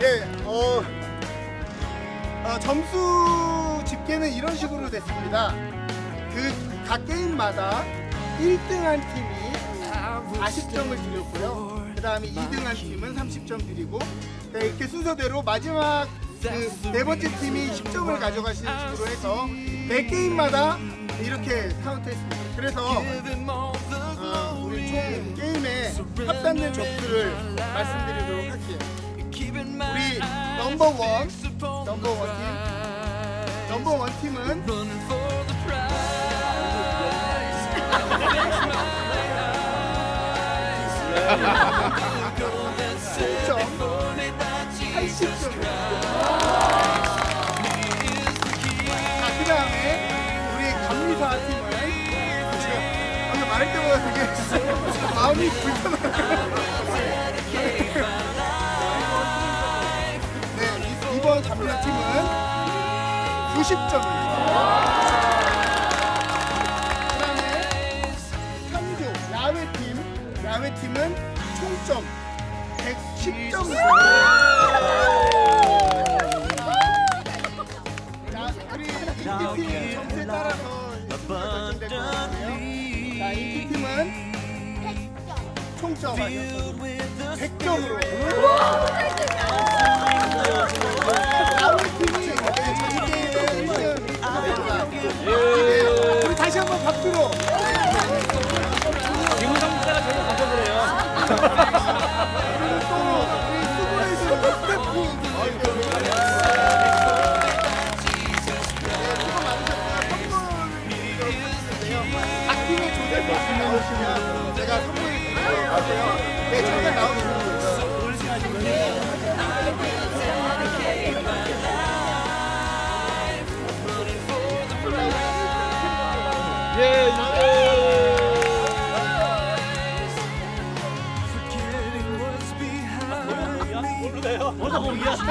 네, 어, 어, 점수 집계는 이런 식으로 됐습니다. 그 각 게임마다 1등한 팀이 40점을 드렸고요. 그 다음에 2등한 팀은 30점 드리고 네, 이렇게 순서대로 마지막 그 네 번째 팀이 10점을 가져가시는 식으로 해서 매 게임마다 이렇게 카운트했습니다. 그래서 어, 우리 총 게임의 합산된 점수를 말씀드리도록 할게요. 우리 넘버 원, 넘버 원 팀, 넘버 원 팀은 총점 80점. 자, 그 다음에 우리 감리사 팀은 제가 오늘 말할 때마다 되게 마음이 불편해요. 이- 이번 감리사 팀은 90점입니다. 그다음에 참교 야외팀 야외팀은 총점 110점. 자, 우리 인기팀 점수에 따라서 순위가 결정될 거예요. 자, 인기팀은 총점 100점으로.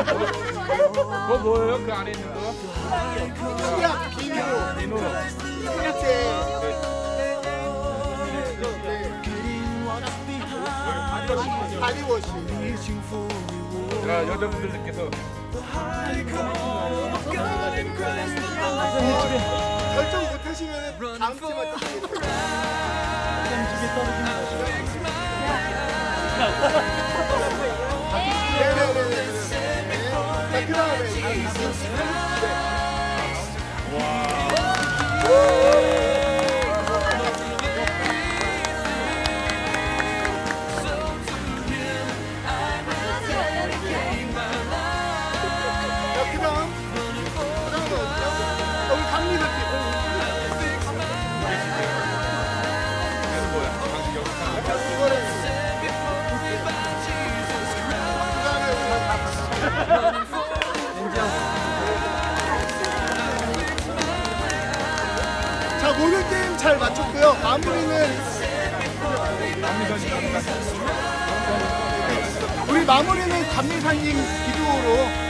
그거 뭐예요? 그 안에 있는 거? 시약 비누 비누. 일제 바디워시 자, 여자분들께서. 결정 못 하시면 다음 주에 드리겠습니다. 네 잘 맞췄고요. 마무리는 우리 마무리는 감리사님 기도로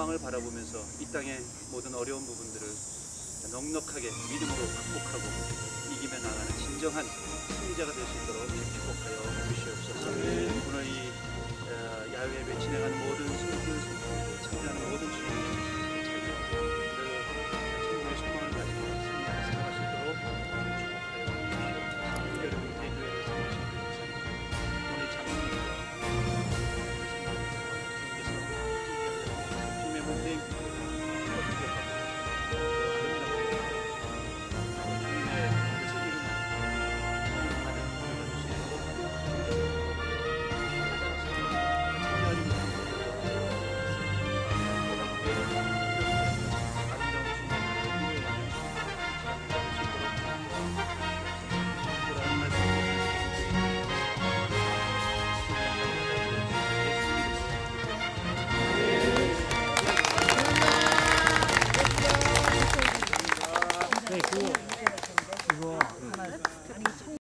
소망을 바라보면서 이 땅의 모든 어려운 부분들을 넉넉하게 믿음으로 극복하고 이기며 나가는 진정한 승자가 될 수 있도록 축복하여 주시옵소서. 오늘 이 어, 야외 예배 진행하는 모든 성도들 참여하는 모든 주님